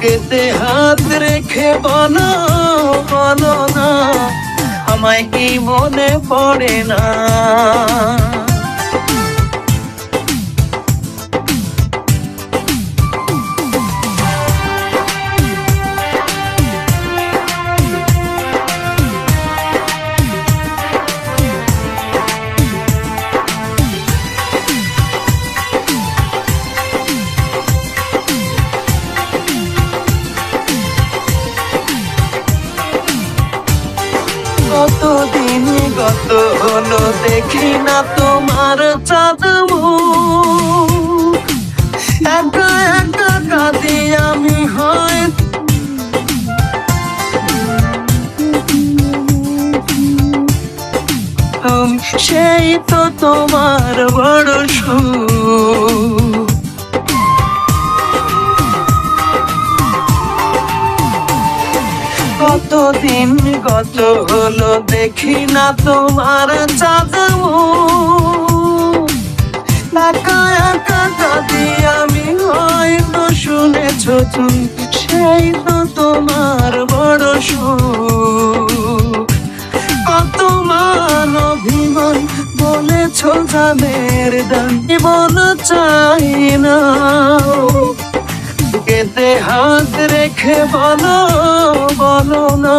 বুকেতে হাত রেখে বলো বলো না আমায় কি মনে পড়ে না? হলো দেখি না তোমার চাঁদ আমি সেই তো তোমার বড় সুখ। গত হলো দেখি না তোমার চাঁদ মুখ। একা একা আমি হয়তো শুনেছ তুমি, সেই তো তোমার বড় কত অভিমান, বলেছ জানের দান, জীবন চাই না। বুকেতে হাত রেখে বলো বলো না।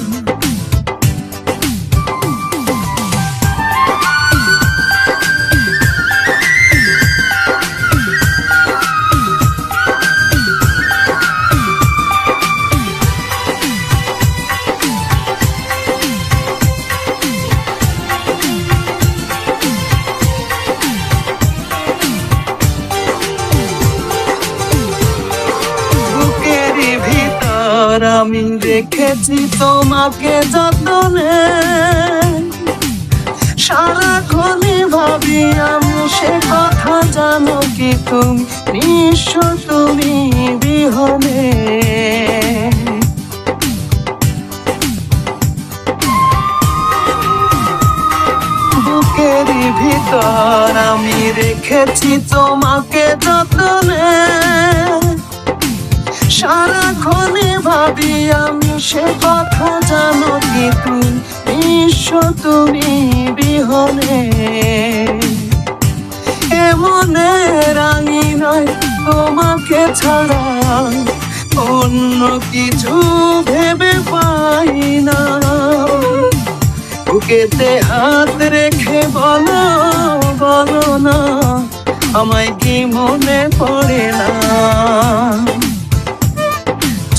ভিতর আমি দেখেছি তোমাকে যতনে। সারাক্ষণই ভাবি আমি সে কথা জানো কি তুমি? নিঃস্ব তুমি বিহনে। বুকেরই ভিতর আমি রেখেছি তোমাকে যতনে। সারাক্ষণে ভাবি আমি সে কথা জানো কি তুমি বিশ্ব তুমি বিহনে। এমনে রাঙি নয়, তোমাকে ছাড়া অন্য কিছু ভেবে পাই না। বুকেতে হাত রেখে বলো বলো না, আমায় কি মনে পড়ে না?